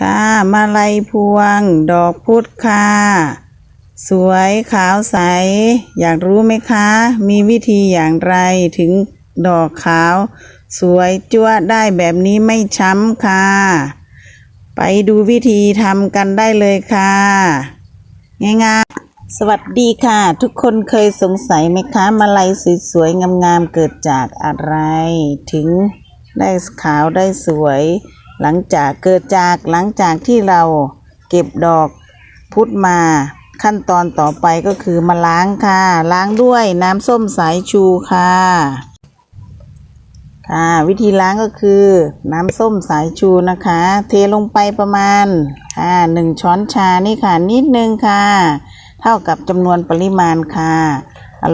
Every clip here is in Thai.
ค่ะมาลัยพวง ดอกพุธค่ะ สวยขาวใส อยากรู้ไหมคะ มีวิธีอย่างไรถึงดอกขาว สวยจั่วได้แบบนี้ไม่ช้ำค่ะ ไปดูวิธีทำกันได้เลยค่ะ ง่ายๆ สวัสดีค่ะ ทุกคนเคยสงสัยไหมคะ มาลัยสวยๆงามๆเกิดจากอะไร ถึงได้ขาวได้สวย หลังจากเกิดจากหลังจากที่เราเก็บดอกพุธมา ขั้นตอนต่อไปก็คือมาล้างค่ะ ล้างด้วยน้ำส้มสายชูค่ะค่ะวิธีล้างก็คือน้ำส้มสายชูนะคะ เทลงไปประมาณค่ะหนึ่งช้อนชานี่ค่ะ นิดนึงค่ะ เท่ากับจำนวนปริมาณค่ะ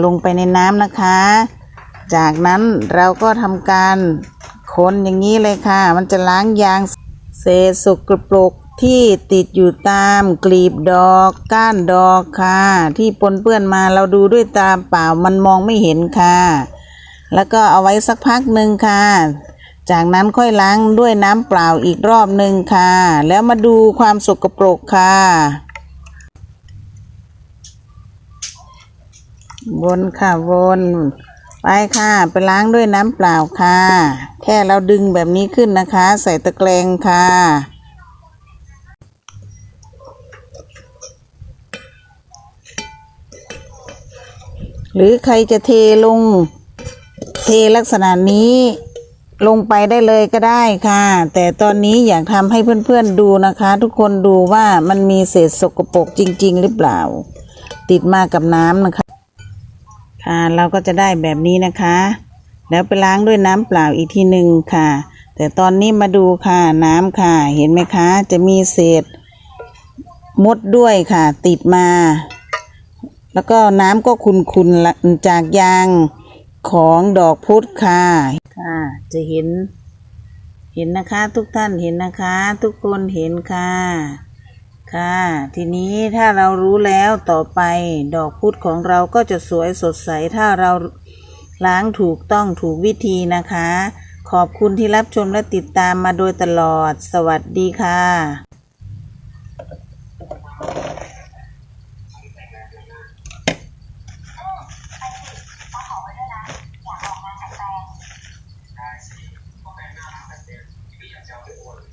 ลงไปในน้ำนะคะ จากนั้นเราก็ทำการ คนอย่างนี้เลยค่ะ มันจะล้างยางเศษสกปรกที่ติดอยู่ตามกลีบดอก ก้านดอกค่ะ ที่ปนเปื้อนมาเราดูด้วยตาเปล่ามันมองไม่เห็นค่ะ แล้วก็เอาไว้สักพักหนึ่งค่ะ จากนั้นค่อยล้างด้วยน้ำเปล่าอีกรอบหนึ่งค่ะ แล้วมาดูความสกปรกค่ะ วนค่ะวน ไปค่ะ ไปล้างด้วยน้ำเปล่าค่ะ แค่เราดึงแบบนี้ขึ้นนะคะ ใส่ตะแกรงค่ะ หรือใครจะเทลง เทลักษณะนี้ลงไปได้เลยก็ได้ค่ะ แต่ตอนนี้อยากทำให้เพื่อนๆดูนะคะ ทุกคนดูว่ามันมีเศษสกปรกจริง ๆ หรือเปล่า ติดมากับน้ำนะคะ ค่ะ เราก็จะได้แบบนี้นะคะ แล้วไปล้างด้วยน้ำเปล่าอีกทีหนึ่งค่ะ แต่ตอนนี้มาดูค่ะน้ำค่ะ เห็นไหมคะ จะมีเศษมดด้วยค่ะ ติดมา แล้วก็น้ำก็ขุนๆละจากยางของดอกพุธค่ะ ค่ะ จะเห็น เห็นนะคะทุกท่านเห็นนะคะ ทุกคนเห็นค่ะ ค่ะ ทีนี้ถ้าเรารู้แล้วต่อไป ดอกพุธของเราก็จะสวยสดใสถ้าเราล้างถูกต้องถูกวิธีนะคะ ขอบคุณที่รับชมและติดตามมาโดยตลอด สวัสดีค่ะได้สิก็แปลงหน้าทางแบบเนี้ยพี่อยากจะเอาไปอวด